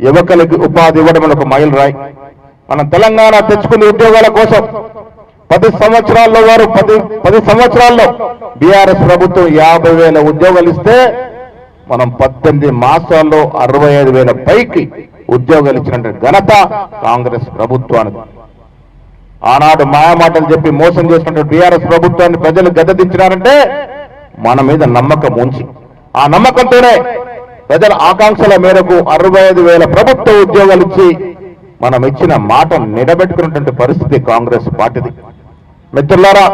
యువకులకి ఉపాధి ఇవ్వడం ఒక మైల్ రాయి మనం తెలంగాణ తెచ్చుకునే ఉద్యోగాల కోసం పది సంవత్సరాల్లో వారు పది పది సంవత్సరాల్లో బీఆర్ఎస్ ప్రభుత్వం యాభై వేల ఉద్యోగాలు ఇస్తే మనం పద్దెనిమిది మాసాల్లో అరవై ఐదు వేల పైకి ఉద్యోగాలు ఇచ్చినట్టు ఘనత కాంగ్రెస్ ప్రభుత్వానికి ఆనాడు మాయమాటలు చెప్పి మోసం చేసినటువంటి బీఆర్ఎస్ ప్రభుత్వాన్ని ప్రజలు గద్దెదించినారంటే మన మీద నమ్మకం ఉంచి ఆ నమ్మకంతోనే ప్రజల ఆకాంక్షల మేరకు అరవై ఐదు వేల ప్రభుత్వ ఉద్యోగాలు ఇచ్చి మనం ఇచ్చిన మాట నిలబెట్టుకున్నటువంటి పరిస్థితి కాంగ్రెస్ పార్టీది. మిత్రులారా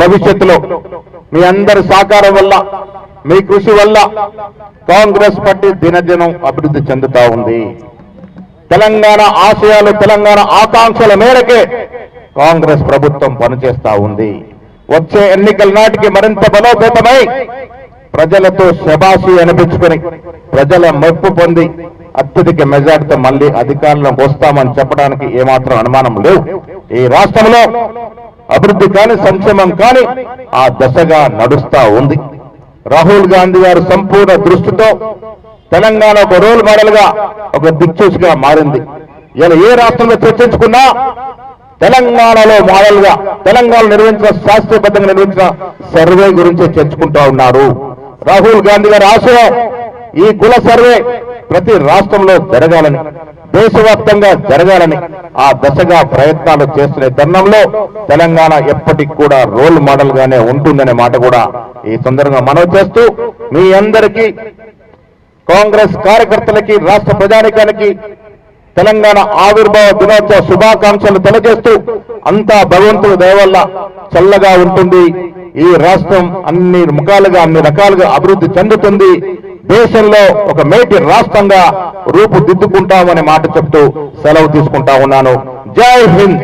భవిష్యత్తులో మీ అందరి సహకారం వల్ల మీ కృషి వల్ల కాంగ్రెస్ పార్టీ దినదినం అభివృద్ధి చెందుతా ఉంది. తెలంగాణ ఆశయాలు తెలంగాణ ఆకాంక్షల మేరకే కాంగ్రెస్ ప్రభుత్వం పనిచేస్తా ఉంది. వచ్చే ఎన్నికల నాటికి మరింత బలోపేతమై ప్రజలతో శబాషి అనిపించుకొని ప్రజల మెప్పు పొంది అత్యధిక మెజార్టీతో మళ్ళీ అధికారంలో వస్తామని చెప్పడానికి ఏమాత్రం అనుమానం లేవు. ఈ రాష్ట్రంలో అభివృద్ధి కాని సంక్షేమం కాని ఆ దశగా నడుస్తా ఉంది. రాహుల్ గాంధీ గారు సంపూర్ణ దృష్టితో తెలంగాణ ఒక రోల్ మోడల్గా ఒక దిక్చూసిగా మారింది. ఇలా ఏ రాష్ట్రంలో చర్చించుకున్నా తెలంగాణలో మోడల్గా తెలంగాణ నిర్వహించిన శాస్త్రీయబద్ధంగా నిర్వహించిన సర్వే గురించి చర్చుకుంటా ఉన్నారు. రాహుల్ గాంధీ గారి ఆశయం ఈ కుల సర్వే ప్రతి రాష్ట్రంలో జరగాలని దేశవ్యాప్తంగా జరగాలని ఆ దశగా ప్రయత్నాలు చేస్తున్న తరుణంలో తెలంగాణ ఎప్పటికి కూడా రోల్ మోడల్ గానే ఉంటుందనే మాట కూడా ఈ సందర్భంగా మనవి చేస్తూ మీ అందరికీ కాంగ్రెస్ కార్యకర్తలకి రాష్ట్ర ప్రజానికానికి తెలంగాణ ఆవిర్భావ దినోత్సవ శుభాకాంక్షలు తెలియజేస్తూ అంతా భగవంతుడు దయవల్ల చల్లగా ఉంటుంది. ఈ రాష్ట్రం అన్ని ముఖాలుగా అన్ని రకాలుగా అభివృద్ధి చెందుతుంది. దేశంలో ఒక మేటి రాష్ట్రంగా రూపుదిద్దుకుంటామనే మాట చెప్తూ సెలవు తీసుకుంటా ఉన్నాను. జై హింద్!